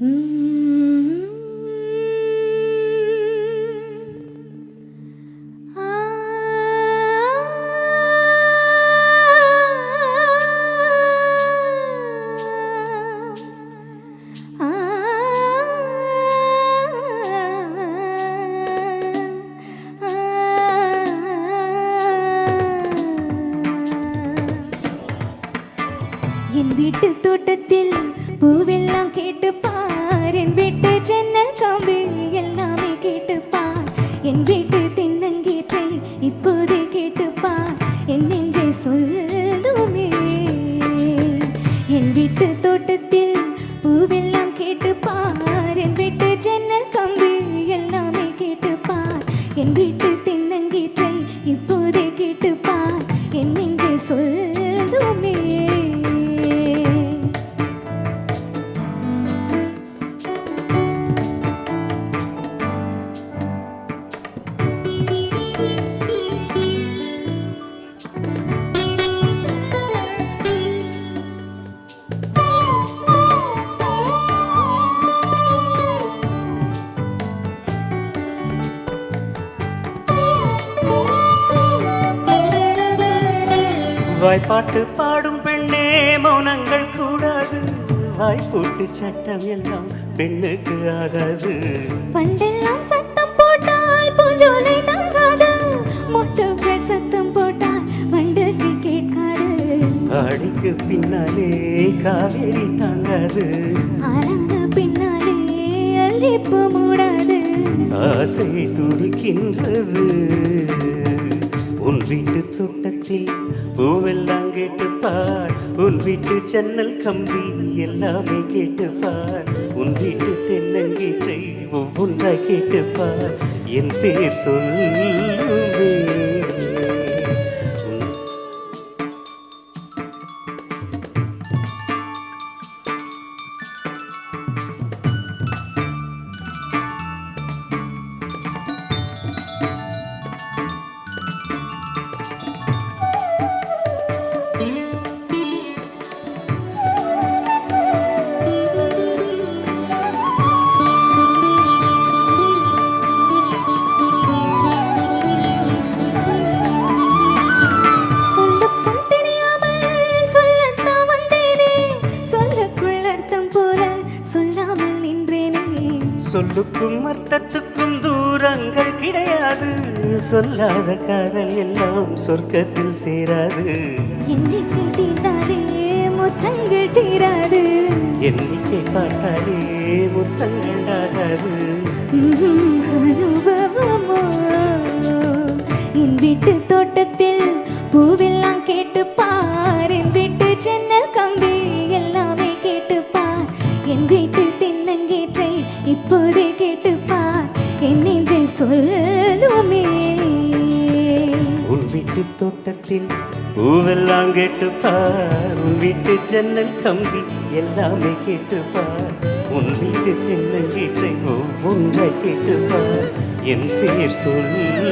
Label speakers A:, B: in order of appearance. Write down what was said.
A: என் வீட்டு தோட்டத்தில் பூவெல்லாம் கேட்டு பார் என் வீட்டு ஜன்னல் காம்பு எல்லாமே கேட்டு பார் என் வீட்டு தின்னங்கீற்றை இப்போதே கேட்டு பார் என் நெஞ்சை சொல்லுமே
B: வாய்ப்பாட்டு பாடும் பெண்ணே மௌனங்கள் கூடாது. வாய்ப்பூட்டு சட்டம் எல்லாம் பெண்ணுக்கு ஆகாது.
A: பண்டெல்லாம் சத்தம் போட்டால் பூஞ்சோலை தாங்காது. மொட்டுக்கள் சத்தம் போட்டால் வண்டுக்கு கேட்காது.
B: ஆடிக்கு பின்னாலே காவேரி தாங்காது.
A: ஆளான பின்னாலே அள்ளிப்பு மூடாது.
B: ஆசை துடிக்கின்றது. உன் வீட்டு தோட்டத்தில் பூவெல்லாம் கேட்டுப்பார். உன் வீட்டு ஜன்னல் கம்பி எல்லாமே கேட்டுப்பார். உன் வீட்டு தென்னங்கீற்றை ஒவ்வொன்றாய் கேட்டுப்பார். என் பேர்
A: சொல்லுமே
B: சொல்லுக்கும் அர்த்தத்துக்கும் தூரங்கள் கிடையாது. சொல்லாத காதல் எல்லாம் சொர்க்கத்தில் சேராது.
A: எண்ணிக்கை தீர்ந்தாலே முத்தங்கள் தீராது.
B: எண்ணிக்கை பார்த்தாலே முத்தங்கள் ஆகாது.
A: அனுபவமோ? என் வீட்டு வீட்டு
B: தோட்டத்தில் பூவெல்லாம் கேட்டுப்பார். உன் வீட்டு ஜன்னல் தம்பி எல்லாமே கேட்டுப்பார். உன் வீட்டு தென்னங்கீற்றை ஒவ்வொன்றை கேட்டுப்பார். என் பேர் சொல்லுவே